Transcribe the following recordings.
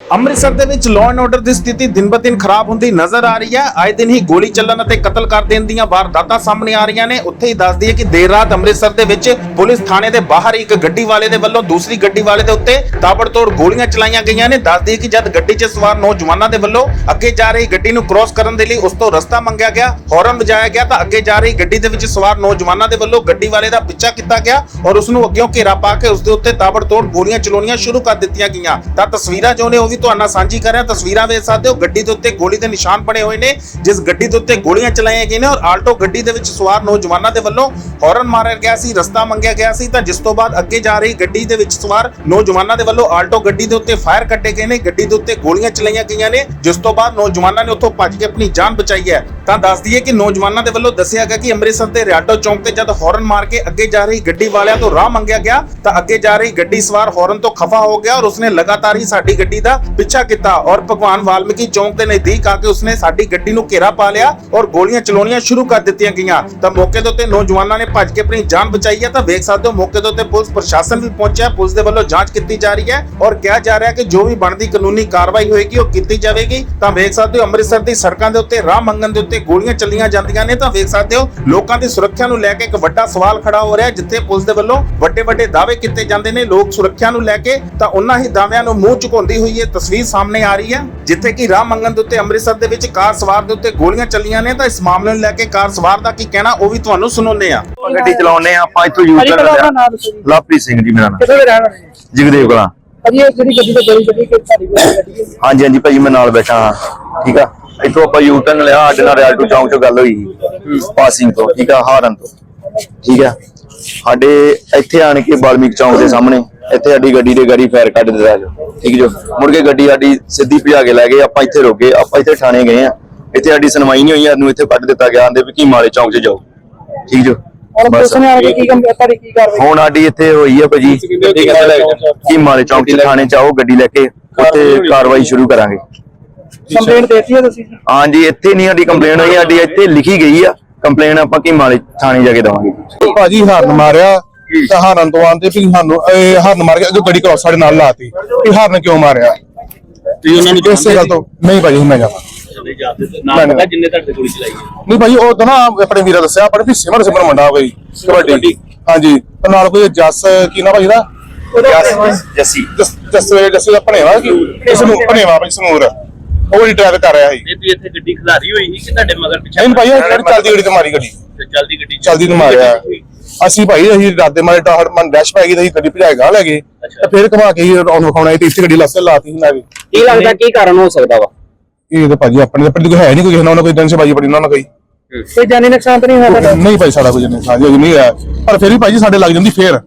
ਅੰਮ੍ਰਿਤਸਰ ਦੇ ਵਿੱਚ law and order ਦੀ ਸਥਿਤੀ ਦਿਨ-ਬ-ਦਿਨ ਖਰਾਬ ਹੁੰਦੀ ਨਜ਼ਰ ਆ ਰਹੀ ਹੈ। ਆਏ ਦਿਨ ਹੀ ਗੋਲੀ ਚੱਲਣ ਅਤੇ ਕਤਲ ਕਰ ਦੇਣ ਦੀਆਂ ਵਾਰਦਾਤਾਂ ਸਾਹਮਣੇ ਆ ਰਹੀਆਂ ਨੇ। ਉੱਥੇ ਹੀ ਦੱਸਦੀ ਹੈ ਕਿ ਦੇਰ ਰਾਤ ਅੰਮ੍ਰਿਤਸਰ ਦੇ ਵਿੱਚ ਪੁਲਿਸ ਥਾਣੇ ਦੇ ਬਾਹਰ ਇੱਕ ਗੱਡੀ ਵਾਲੇ ਦੇ ਵੱਲੋਂ ਦੂਸਰੀ ਗੱਡੀ ਵਾਲੇ ਦੇ ਉੱਤੇ ਤਾਬੜਤੋੜ ਗੋਲੀਆਂ ਚਲਾਈਆਂ ਗਈਆਂ ਨੇ। ਦੱਸਦੀ ਹੈ ਕਿ ਜਦ ਗੱਡੀ 'ਚ ਸਵਾਰ ਨੌਜਵਾਨਾਂ ਦੇ ਵੱਲੋਂ ਅੱਗੇ ਜਾ ਰਹੀ ਗੱਡੀ ਨੂੰ ਕ੍ਰਾਸ ਕਰਨ ਦੇ ਲਈ ਉਸ ਤੋਂ ਰਸਤਾ ਮੰਗਿਆ ਗਿਆ, ਹੌਰਨ ਵਜਾਇਆ ਗਿਆ ਤਾਂ ਅੱਗੇ ਜਾ ਰਹੀ ਗੱਡੀ ਦੇ ਵਿੱਚ ਸਵਾਰ ਨੌਜਵਾਨਾਂ ਦੇ ਵੱਲੋਂ ਗੱਡੀ ਵਾਲੇ ਦਾ ਪਿੱਛਾ ਕੀਤਾ ਗਿਆ ਔਰ ਉਸ ਨੂੰ ਅੱਗਿਓਂ ਘੇਰਾ ਪਾ ਕੇ ਉਸ ਦੇ ਉੱਤੇ ਤਾਬੜਤੋੜ ਗੋਲੀਆਂ ਚਲਾਉਣੀਆਂ ਸ਼ੁਰੂ ਕਰ ਦਿੱਤੀਆਂ ਗਈਆਂ। ਤਾਂ ਤਸਵੀਰਾਂ ਜੋ ਨੇ ਉਹ ਵੀ ਤੁਹਾਨੂੰ ਨਾਲ ਸਾਂਝੀ ਕਰ ਰਿਹਾ, ਤਸਵੀਰਾਂ ਵੇਖ ਸਕਦੇ ਹੋ, ਗੱਡੀ ਦੇ ਉੱਤੇ ਗੋਲੀ ਦੇ ਨਿਸ਼ਾਨ ਬਣੇ ਹੋਏ ਨੇ, ਜਿਸ ਗੱਡੀ ਦੇ ਉੱਤੇ ਗੋਲੀਆਂ ਚਲਾਈਆਂ ਗਈਆਂ ਨੇ ਔਰ ਆਲਟੋ ਗੱਡੀ ਦੇ ਵਿੱਚ ਸਵਾਰ ਨੌਜਵਾਨਾਂ ਦੇ ਵੱਲੋਂ ਹੌਰਨ ਮਾਰਿਆ ਗਿਆ ਸੀ, ਰਸਤਾ ਮੰਗਿਆ ਗਿਆ ਸੀ, ਤਾਂ ਜਿਸ ਤੋਂ ਬਾਅਦ ਅੱਗੇ ਜਾ ਰਹੀ ਗੱਡੀ ਦੇ ਵਿੱਚ ਸਵਾਰ ਨੌਜਵਾਨਾਂ ਦੇ ਵੱਲੋਂ ਆਲਟੋ ਗੱਡੀ ਦੇ ਉੱਤੇ ਫਾਇਰ ਕੱਟੇ ਗਏ ਨੇ, ਗੱਡੀ ਦੇ ਉੱਤੇ ਗੋਲੀਆਂ ਚਲਾਈਆਂ ਗਈਆਂ ਨੇ, ਜਿਸ ਤੋਂ ਬਾਅਦ ਨੌਜਵਾਨਾਂ ਨੇ ਉੱਥੋਂ ਭੱਜ ਕੇ ਆਪਣੀ ਜਾਨ ਬਚਾਈ ਹੈ। ਤਾਂ ਦੱਸ ਦਈਏ ਕਿ ਨੌਜਵਾਨਾਂ ਦੇ ਵੱਲੋਂ ਦੱਸਿਆ ਗਿਆ ਕਿ ਅੰਮ੍ਰਿਤਸਰ ਦੇ ਰਿਆਟੋ ਚੌਂਕ ਤੇ ਜਦ ਹੌਰਨ ਮਾਰ ਕੇ ਅੱਗੇ ਜਾ ਰਹੀ ਗੱਡੀ ਵਾਲਿਆਂ ਤੋਂ ਰਾਹ ਮੰਗਿਆ ਗਿਆ, ਤਾਂ ਅੱਗੇ ਜਾ ਰਹੀ ਗੱਡੀ ਸਵਾਰ ਹੌਰਨ ਤੋਂ ਖਫਾ ਹੋ ਗਿਆ ਔਰ ਉਸਨੇ ਲਗਾਤਾਰ ਹੀ ਸਾਡੀ ਗੱਡੀ ਦਾ ਪਿੱਛਾ ਕੀਤਾ ਔਰ ਭਗਵਾਨ ਵਾਲਮੀਕੀ ਚੌਂਕ ਦੇ ਨਜ਼ਦੀਕ ਆ ਕੇ ਉਸਨੇ ਸਾਡੀ ਗੱਡੀ ਨੂੰ ਘੇਰਾ ਪਾ ਲਿਆ ਔਰ ਗੋਲੀਆਂ ਚਲਾਉਣੀਆਂ ਸ਼ੁਰੂ ਕਰ ਦਿੱਤੀਆਂ ਗਈਆਂ। ਤਾਂ ਮੌਕੇ ਦੇ ਉੱਤੇ ਨੌਜਵਾਨਾਂ ਨੇ ਭੱਜ ਕੇ ਆਪਣੀ ਜਾਨ ਬਚਾਈ ਹੈ ਤਾਂ ਵੇਖ ਸਕਦੇ ਹੋ ਮੌਕੇ ਦੇ ਉੱਤੇ ਪੁਲਿਸ ਪ੍ਰਸ਼ਾਸਨ ਵੀ ਪਹੁੰਚਿਆ, ਪੁਲਿਸ ਦੇ ਵੱਲੋਂ ਜਾਂਚ ਕੀਤੀ ਜਾ ਰਹੀ ਹੈ ਔਰ ਕਿਹਾ ਜਾ ਰਿਹਾ ਕਿ ਜੋ ਵੀ ਬਣਦੀ ਕਾਨੂੰਨੀ ਕਾਰਵਾਈ ਹੋਏਗੀ ਉਹ ਕੀਤੀ ਜਾਵੇਗੀ। ਤਾਂ ਵੇਖ ਸਕਦੇ ਹੋ ਅੰਮ੍ਰਿਤਸਰ ਦੀ ਸੜਕਾਂ ਦੇ ਉੱਤੇ ਰਾਹ ਮੰਗਣ ਦੇ ਉੱਤੇ ਗੋਲੀਆਂ ਚੱਲੀਆਂ ਜਾਂਦੀਆਂ ਨੇ ਤਾਂ ਵੇਖ ਸਕਦੇ ਹੋ ਲੋਕਾਂ ਦੀ ਸੁਰੱਖਿਆ ਨੂੰ ਲੈ ਕੇ ਇੱਕ ਵੱਡਾ ਸਵਾਲ ਖੜਾ ਹੋ ਰਿਹਾ ਜਿੱਥੇ ਪੁਲਿਸ ਦੇ ਵੱਲੋਂ ਵੱਡੇ ਵੱਡੇ ਦਾਅਵੇ ਕੀਤੇ ਜਾਂਦੇ ਨੇ ਲੋਕ ਸੁਰੱਖਿਆ ਨੂੰ ਲੈ ਕੇ। ਤਾਂ ਉਹਨਾਂ ਹੀ ਦਾਅਵਿਆਂ ਨੂੰ ਮੂੰਹ ਝੁਕਾਉਂਦੀ ਹੋਈ ਇਹ ਤਸਵੀਰ ਸਾਹਮਣੇ ਆ ਰਹੀ ਹੈ ਜਿੱਥੇ ਕਿ ਰਾਹ ਮੰਗਣ ਦੇ ਉੱਤੇ ਅੰਮ੍ਰਿਤਸਰ ਦੇ ਵਿੱਚ ਕਾਰ ਸਵਾਰ ਦੇ ਉੱਤੇ ਗੋਲੀਆਂ ਚੱਲੀਆਂ ਨੇ। ਤਾਂ ਇਸ ਮਾਮਲੇ ਨੂੰ ਲੈ ਕੇ ਕਾਰ ਸਵਾਰ ਦਾ ਕੀ ਕਹਿਣਾ ਉਹ ਵੀ ਤੁਹਾਨੂੰ ਸੁਣਾਉਂਦੇ ਆ ਆਪਾਂ ਗੱਡੀ ਚਲਾਉਨੇ ਆ ਆਪਾਂ ਇੱਥੋਂ ਯੂਜ਼ ਭਾਜੀ ਕਰ ਪਹਿਲਾਂ ਲਿਆ ਆਪਣਾ ਨਾਮ ਦੱਸੋ ਜੀ। ਲਵਪ੍ਰੀਤ ਸਿੰਘ ਜੀ ਮੇਰਾ ਨਾਮ। ਕਿੱਥੇ ਦੇ ਰਹਿਣ ਵਾਲੇ ਜੀ ਜਗਦੇਵ ਕਲਾਂ। ਭਾਜੀ ਇਹ ਜਿਹੜੀ ਗੱਡੀ ਤੇ ਗੋਲੀ ਚੱਲੀ ਕਿ ਸਾਡੀ ਗੱਡੀ ਹੈ ਹਾਂਜੀ ਹਾਂਜੀ ਭਾਜੀ ਮੈਂ ਨਾਲ ਬੈਠਾ ਹਾਂ। ਠੀਕ ਆ? ਇੱਥੋਂ ਆਪਾਂ ਯੂ ਟਰਨ ਲਿਆ ਸਾਡੇ ਨਾਲ ਰਿਆਲਟੋ ਚੌਂਕ ਤੋਂ ਗੱਲ ਹੋਈ ਸੀ ਪਾਸਿੰਗ ਤੋਂ ਠੀਕ ਆ ਹਾਰਨ ਤੋਂ ਠੀਕ ਆ। ਸਾਡੇ ਇੱਥੇ ਆਣ ਕੇ ਬਾਲਮੀਕ ਚੌਂਕ ਦੇ ਸਾਹਮਣੇ ਇੱਥੇ ਸਾਡੀ ਗੱਡੀ ਦੇ ਗਾੜੀ ਫਾਇਰ ਕੱਢ ਦਿੱਤਾ ਜੋ ਠੀਕ ਜੋ। ਮੁੜ ਕੇ ਗੱਡੀ ਸਾਡੀ ਸਿੱਧੀ ਭਜਾ ਕੇ ਲੈ ਗਏ ਆਪਾਂ ਇੱਥੇ ਰੁਕੇ ਆਪਾਂ ਇੱਥੇ ਥਾਣੇ ਗਏ ਆ। ਇੱਥੇ ਸਾਡੀ ਸੁਣਵਾਈ ਨਹੀਂ ਹੋਈ ਸਾਨੂੰ ਇੱਥੇ ਕੱਢ ਦਿੱਤਾ ਗਿਆ ਆਂਦੇ ਵੀ ਕੀ ਮਾਲੇ ਚੌਂਕ 'ਚ ਜਾਓ ਠੀਕ ਜੋ। ਹੁਣ ਪੁਲਿਸ ਨੇ ਆ ਕੇ ਕੀ ਕੰਮ ਤੁਹਾਡੀ ਕੀ ਕਾਰਵਾਈ ਹੁਣ ਸਾਡੀ ਇੱਥੇ ਹੋਈ ਹੈ ਭਾਜੀ ਕੀ ਮਾਲੇ ਚੌਂਕ 'ਚ ਥਾਣੇ 'ਚ ਆਓ ਗੱਡੀ ਲੈ ਕੇ ਉੱਥੇ ਕਾਰਵਾਈ ਸ਼ੁਰੂ ਕਰਾਂਗੇ। ਕੰਪਲੇਂਟ ਦੇਤੀ ਹੈ ਤੁਸੀਂ? ਹਾਂਜੀ ਇੱਥੇ ਨਹੀਂ ਸਾਡੀ ਕੰਪਲੇਨ ਹੋਈ ਸਾਡੀ ਇੱਥੇ ਲਿਖੀ ਗਈ ਆ। ਕੰਪਲੇਨ ਆਪਾਂ ਕੀ ਮਾਲੇ ਥਾਣੇ ਜਾ ਕੇ ਦਵਾਂਗੇ। ਭਾਜੀ ਹਾਰਨ ਮਾਰਿਆ ਤੇ ਹਾਰਨ ਤੋਂ ਆਂਦੇ ਵੀ ਸਾਨੂੰ ਇਹ ਹਾਰਨ ਮਾਰ ਕੇ ਅੱਗੇ ਗੱਡੀ ਕ੍ਰੋਸ ਸਾਡੇ ਨਾਲ ਲਾਤੀ। ਵੀ ਹਾਰਨ ਕਿਉਂ ਮਾਰਿਆ? ਤੁਸੀਂ ਉਹਨਾਂ ਨੂੰ ਇਸੇ ਗੱਲ ਤੋਂ ਨਹੀਂ ਭਾਜੀ ਮੈਂ ਤੇ ਹੈ? ਨਹੀਂ ਭਾਜੀ ਉਹ ਤਾਂ ਨਾ ਆਪਣੇ ਵੀਰਾ ਦੱਸਿਆ ਆਪਣੇ ਵੀ ਸਿਮਰ ਸਿਮਰ ਮੁੰਡਾ ਕੋਈ ਕਬੱਡੀ। ਹਾਂਜੀ ਤੇ ਨਾਲ ਕੋਈ ਜੱਸ ਕੀ ਨਾ ਭਾਜੀ ਦਾ? ਜੱਸੀ ਜੱਸ ਜੱਸ ਜੱਸ ਦਾ ਭਣੇਵਾ ਕੀ? ਇਸ ਨੂੰ ਭਣੇਵਾ ਭਾਜੀ ਸਮੂਰ ਉਹ ਹੀ ਡਰਾਈਵ ਕਰ ਰਿਹਾ ਸੀ। ਇਹ ਵੀ ਇੱਥੇ ਗੱਡੀ ਖਿਲਾਰੀ ਹੋਈ ਸੀ ਕਿ ਤੁਹਾਡੇ ਮਗਰ ਪਿੱਛੇ ਨਹੀਂ ਭਾਈ ਇਹ ਕਿਹੜੀ ਚੱਲਦੀ ਗੱਡੀ ਤੇ ਮਾਰੀ ਗੱਡੀ। ਤੇ ਚਲਦੀ ਗੱਡੀ ਚ- ਚਲਦੀ ਨੂੰ ਮਾਰਿਆ। ਅਸੀਂ ਭਾਈ ਅਸੀਂ ਰਾਤੇ ਮਾਰੇ ਟਾਹੜ ਮਨ ਡੈਸ਼ ਪੈ ਗਈ ਤੇ ਅਸੀਂ ਗੱਡੀ ਭਜਾਏ ਗਾ ਲੈ ਗਏ। ਤੇ ਫਿਰ ਘੁਮਾ ਕੇ ਹੀ ਰੌਣ ਵਿਖਾਉਣਾ ਤੇ ਇੱਥੇ ਗੱਡੀ ਲਾਸੇ ਲਾਤੀ ਸੀ ਨਾ ਵੀ। ਕੀ ਲੱਗਦਾ ਕੀ ਕਾਰਨ ਹੋ ਸਕਦਾ ਵਾ? ਇਹ ਤਾਂ ਭਾਜੀ ਆਪਣੇ ਤਾਂ ਕੋਈ ਹੈ ਨਹੀਂ ਕੋਈ ਉਹਨਾਂ ਕੋਈ ਟੈਨਸ਼ਨ ਬਾਜੀ ਬੜੀ ਉਹਨਾਂ ਨਾਲ ਕੋਈ। ਕੋਈ ਜਾਨੀ ਨੁਕਸਾਨ ਤਾਂ ਨਹੀਂ ਹੋਇਆ ਨਹੀਂ ਭਾਈ ਸਾਡਾ ਕੋਈ ਨਹੀਂ ਸਾਜੀ ਅਜੇ ਨਹੀਂ ਹੈ ਪਰ ਫਿਰ ਵੀ ਭਾਜੀ ਸਾਡੇ ਲੱਗ ਜਾਂਦੀ ਫੇਰ।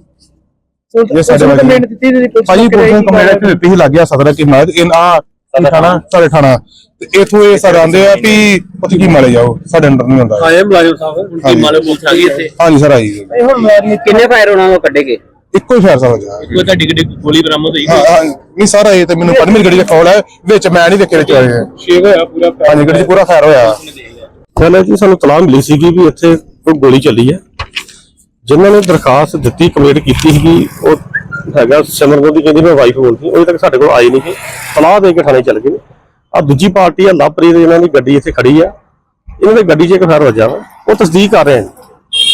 ਇਹ ਸਾਡੇ ਕੰਪਲੇਂਟ ਦਿੱਤੀ ਭਾਜੀ ਪੁਲਿਸ ਕੰਪਲੇਂਟ ਦਿੱਤੀ ਸੀ ਲੱਗ ਗਿਆ ਸਦਰ ਕਿ ਮੈਂ ਇਹ ਆ ਥਾਣਾ। ਸਾਡੇ ਥਾਣਾ। ਤੇ ਇਥੋਂ ਇਹ ਸਰ ਆਂਦੇ ਆ ਵੀ ਉੱਥੇ ਕੀ ਮਾਰੇ ਜਾਓ? ਸਾਡੇ ਅੰਡਰ ਨਹੀਂ ਹੁੰਦਾ। ਆਏ ਮੁਲਾਜ਼ਮ ਸਾਹਿਬ ਹੁਣ ਕੀ। ਮਾਲੇ ਪੁਲਿਸ ਆ ਗਈ ਇੱਥੇ? ਹਾਂਜੀ ਸਰ ਆਈ ਇਹ ਹੁਣ ਮਾਰੀ ਕਿੰਨੇ ਫਾਇਰ ਉਹਨਾਂ ਨੂੰ ਕੱਢੇਗੇ ਇੱਕੋ ਹੀ ਫੈਸਲਾ ਹੋ ਗਿਆ ਕੋਈ ਤੁਹਾਡੀ ਗੱਡੀ ਗੋਲੀ ਬਰਾਮਦ ਹੋਈ ਹਾਂ ਹਾਂ। ਨਹੀਂ ਸਾਰਾ ਇਹ ਤੇ ਮੈਨੂੰ ਮੇਰੀ ਗੱਡੀ ਦਾ ਕੌਲ ਹੈ ਵਿੱਚ ਮੈਂ ਨਹੀਂ ਦੇਖੇ ਵਿੱਚ ਆਏ ਛੇਕ ਹੋਇਆ ਪੂਰਾ ਹਾਂਜੀ ਗੱਡੀ 'ਚ ਪੂਰਾ ਫਾਇਰ ਹੋਇਆ। ਪਹਿਲਾਂ ਜੀ ਸਾਨੂੰ ਤਲਾਹ ਮਿਲੀ ਸੀਗੀ ਵੀ ਇੱਥੇ ਕੋਈ ਗੋਲੀ ਚੱਲੀ ਹੈ ਜਿਨ੍ਹਾਂ ਨੇ ਦਰਖਾਸਤ ਦਿੱਤੀ ਕੰਪਲੀਟ ਕੀਤੀ ਸੀਗੀ ਉਹ ਹੈਗਾ ਸਿਮਰਨ ਦੀ ਕਹਿੰਦੀ ਮੈਂ ਵਾਈਫ ਬੋਲਦੀ ਉਹ ਤੱਕ ਸਾਡੇ ਕੋਲ ਆਈ ਨਹੀਂ ਸੀ। ਤਲਾਹ ਦੇ ਕੇ ਥਾਣੇ ਚੱਲ ਗਏ ਆ ਦੂਜੀ ਪਾਰਟੀ ਆ ਲਵਪ੍ਰੀਤ ਇਹਨਾਂ ਦੀ ਗੱਡੀ ਇੱਥੇ ਖੜੀ ਆ। ਇਹਨਾਂ ਦੀ ਗੱਡੀ 'ਚ ਇੱਕ ਫਾਇਰ ਵੱਜਾ ਉਹ ਤਸਦੀਕ ਕਰ ਰਹੇ ਨੇ।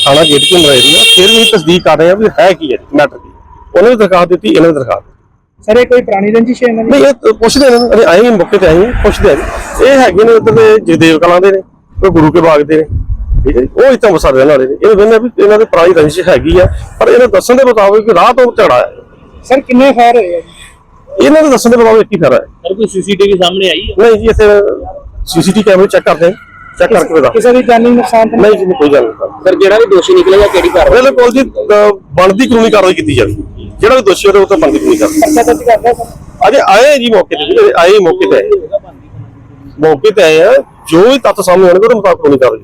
ਥਾਣਾ ਗੇਟ ਕੇ ਅੰਦਰ ਏਰੀਆ ਫਿਰ ਵੀ ਤਸਦੀਕ ਕਰ ਰਹੇ ਆ ਵੀ ਹੈ ਕੀ ਹੈ ਮੈਟਰ ਕੀ ਉਹਨੇ ਦਰਖਾਸਤ ਦਿੱਤੀ ਇਹਨਾਂ ਨੇ ਦਰਖਾਸਤ। ਸਰ ਇਹ ਕੋਈ ਪੁਰਾਣੀ ਰੰਜਿਸ਼ ਹੈ ਇਹਨਾਂ ਦੀ? ਨਹੀਂ ਇਹ ਪੁੱਛਦੇ ਨੇ। ਅਰੇ ਆਏ ਮੌਕੇ ਤੇ ਆਏ ਪੁੱਛਦੇ ਆ। ਇਹ ਹੈਗੇ ਨੇ ਉਧਰ ਦੇ ਜਗਦੇਵ ਕਲਾਂ ਦੇ ਨੇ ਕੋਈ ਗੁਰੂ ਕੇ ਬਾਗ ਦੇ ਨੇ। ਉਹ ਇੱਥੇ ਵਸਰ ਰਹਿਣ ਵਾਲੇ ਨੇ ਇਹ ਕਹਿੰਦੇ ਵੀ ਇਹਨਾਂ ਦੇ ਪੁਰਾਣੀ ਰੰਜਿਸ਼ ਹੈਗੀ ਆ ਪਰ ਇਹਨਾਂ ਦੱਸਣ ਦੇ ਮੁਤਾਬਕ ਕਿ ਰਾਹ ਤੋਂ ਝਗੜਾ ਹੈ। ਸਰ ਕਿੰਨੇ ਫਾਇਰ ਹੋਏ ਆ ਜੀ? ਇਹਨਾਂ ਦੇ ਦੱਸਣ ਦੇ ਮੁਤਾਬਕ ਇੱਕ ਹੀ ਫੇਰਾ ਹੈ। ਸਰ ਕੋਈ ਸੀਸੀਟੀਵੀ ਸਾਹਮਣੇ ਆਈ ਹੈ? ਨਹੀਂ ਜੀ ਇੱਥੇ ਸੀਸੀਟੀ ਕੈਮਰੇ ਚੈੱਕ ਕਰਦੇ ਚੈੱਕ ਕਰਕੇ ਬਤਾ ਕਿਸੇ ਦੀ ਜਾਨੀ ਨੁਕਸਾਨ ਤਾਂ ਨਹੀਂ? ਜੀ ਕੋਈ ਗੱਲ ਨਹੀਂ। ਫਿਰ ਜਿਹੜਾ ਵੀ ਦੋਸ਼ੀ ਨਿਕਲੇਗਾ ਕਿਹੜੀ ਕਾਰਵਾਈ? ਬਿਲਕੁਲ ਜੀ ਬਣਦੀ ਕਾਨੂੰਨੀ ਕਾਰਵਾਈ ਕੀਤੀ ਜਾਵੇ। ਜਿਹੜਾ ਵੀ ਦੋਸ਼ੀ ਹੋਵੇ ਉਹ ਤਾਂ ਬਣਦੀ ਕਾਨੂੰਨੀ ਕਾਰਵਾਈ। ਸਰ। ਅਜੇ ਆਏ ਜੀ ਮੌਕੇ ਤੇ ਆਏ ਹੀ ਮੌਕੇ ਤੇ ਆਏ ਮੌਕੇ ਤੇ ਆਏ ਆ ਜੋ ਵੀ ਤੱਤ ਸਾਹਮਣੇ ਆਉਣਗੇ ਉਹਦੇ ਮੁਤਾਬਕ ਕਾਨੂੰਨੀ ਕਾਰਵਾਈ